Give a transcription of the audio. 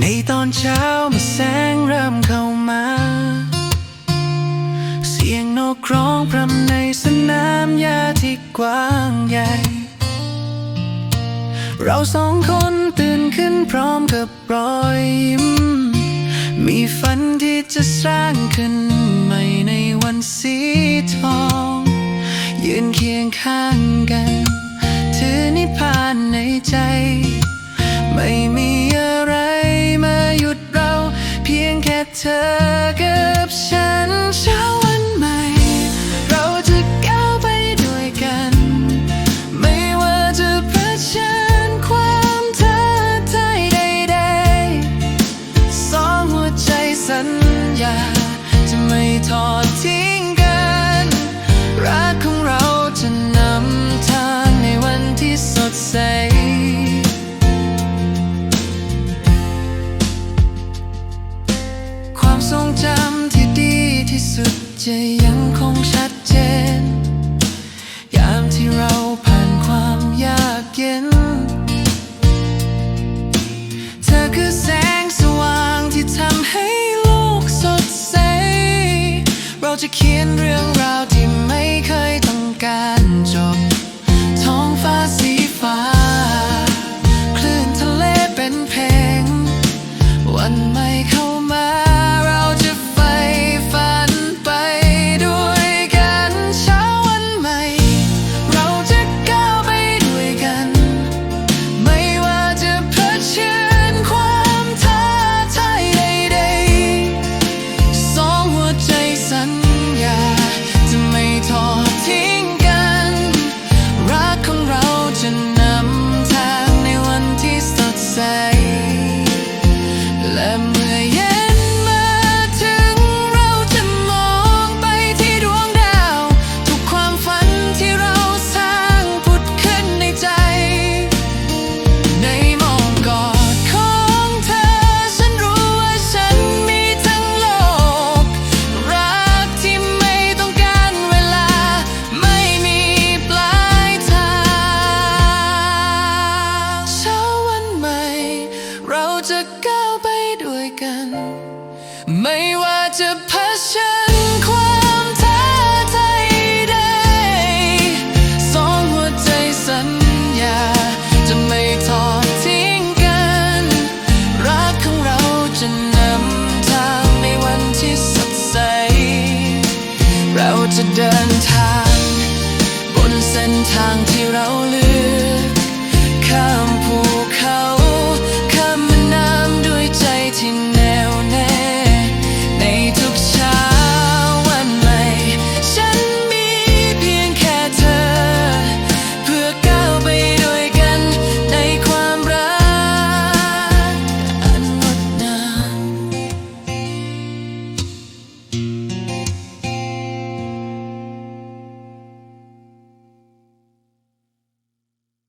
ในตอนเช้าเมื่อแสงเริ่มเข้ามา เสียงนกร้องพรำในสนามหญ้าที่กว้างใหญ่ เราสองคนตื่นขึ้นพร้อมกับรอยยิ้ม มีฝันที่จะสร้างขึ้นใหม่ในวันสีทอง ยืนเคียงข้างกัน ถือนิพพานในใจ ธอกับฉันเช้าวันใหม่ เราจะก้าวไปด้วยกัน ไม่ว่าจะเผชิญความท้าทายใดๆสองหัวใจสัญญา จะไม่ทอดทิ้งกันรัก ความทรงจำที่ดีที่สุดจะยังคงชัดเจน ยามที่เราผ่านความยากเย็น เธอคือแสงสว่างที่ทำให้โลกสดใส เราจะเขียนเรื่อง ไม่ว่าจะเผชิญ